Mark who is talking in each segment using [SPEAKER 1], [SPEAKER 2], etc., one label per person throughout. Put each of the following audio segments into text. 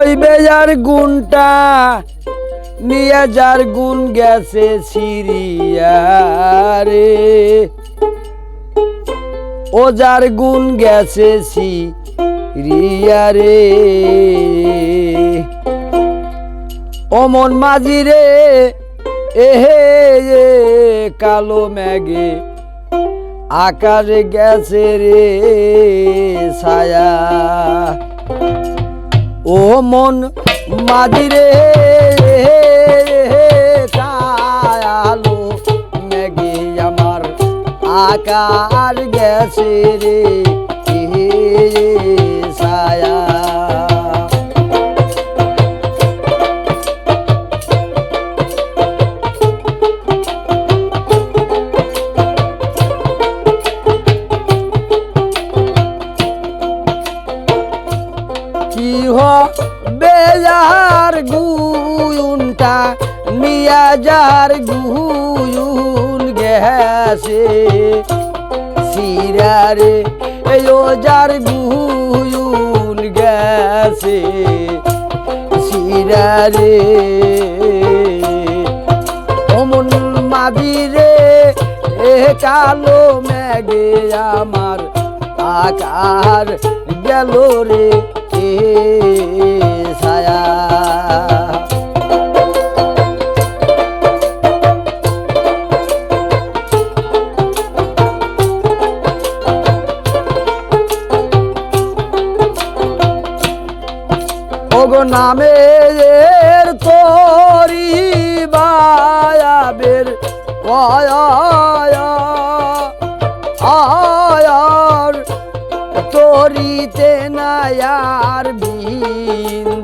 [SPEAKER 1] ওই বেজার গুণটা, নিয়ে যার গুণ গেছে সিরিয়া রে ও যার গুণ গেছে সিরিয়া রে অমন মাঝি রে এহে কালো ম্যাগে, আকাশে গেছে রে ছায়া। ও মন মাদিরে আলো মেঘে আমার আকার গেছে রে ছায়া হবে যার গুয়ুনটা নিয়া যার গুয়ুন গেছে। সিরারে এও যার গুয়ুন গেছে। সিরারে অমন মাদিরে এ কালো মেঘে আমার আকার গেল রে এ ছায়া। ওগো নামে এর তোরি বায়াবের আয়ার তরিতে নায়ার বিন্দু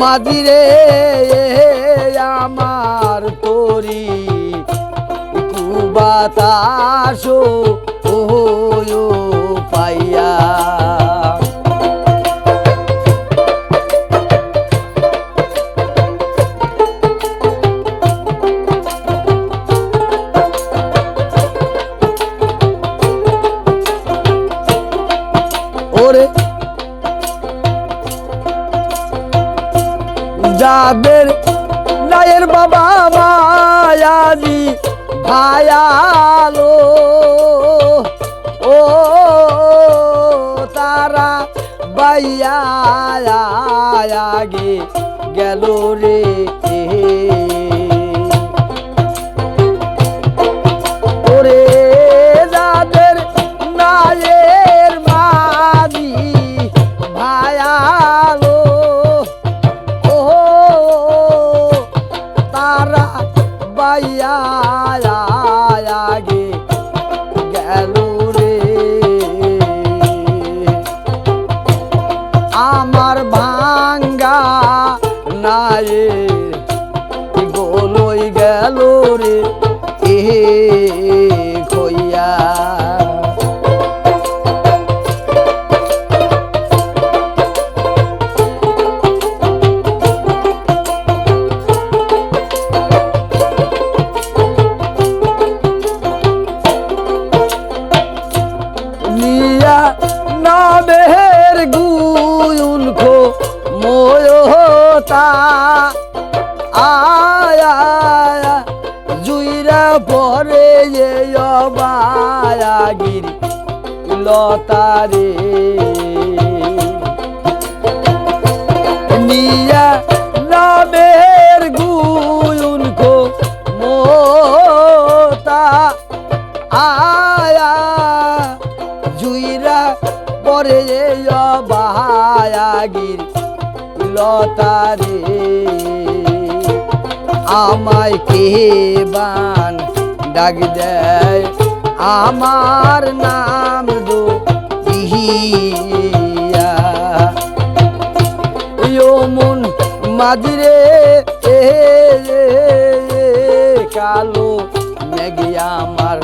[SPEAKER 1] মাদিরে আমার তরি কুবাতাসো ও পাইয়া যাদের নায়ের বাবা মায়াজি ভায়ালো। ও তারা বাইয়া গে গেল রে বাইয়া আগে গেল রে। আমার ভাঙ্গা নায়ে গোলই গেল রে। এ আয়া জুইরা পরে যে অবায়াগির লতারে। নিয়া নামের গুয়ুন খো মোতা। আয়া জুইরা পরে বাহায়াগির লতারে আমায় কে বান ডাক দেয়? আমার নাম দো ইহিয়া মাঝিরে, এ কালো মেঘে আমার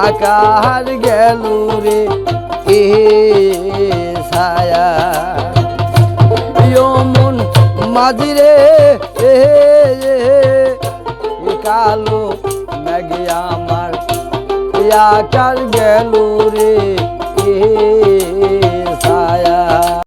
[SPEAKER 1] আকার গেল রে ছায়া। মন মাঝিরে কালো ম্যাগে আমার আকার গেল রে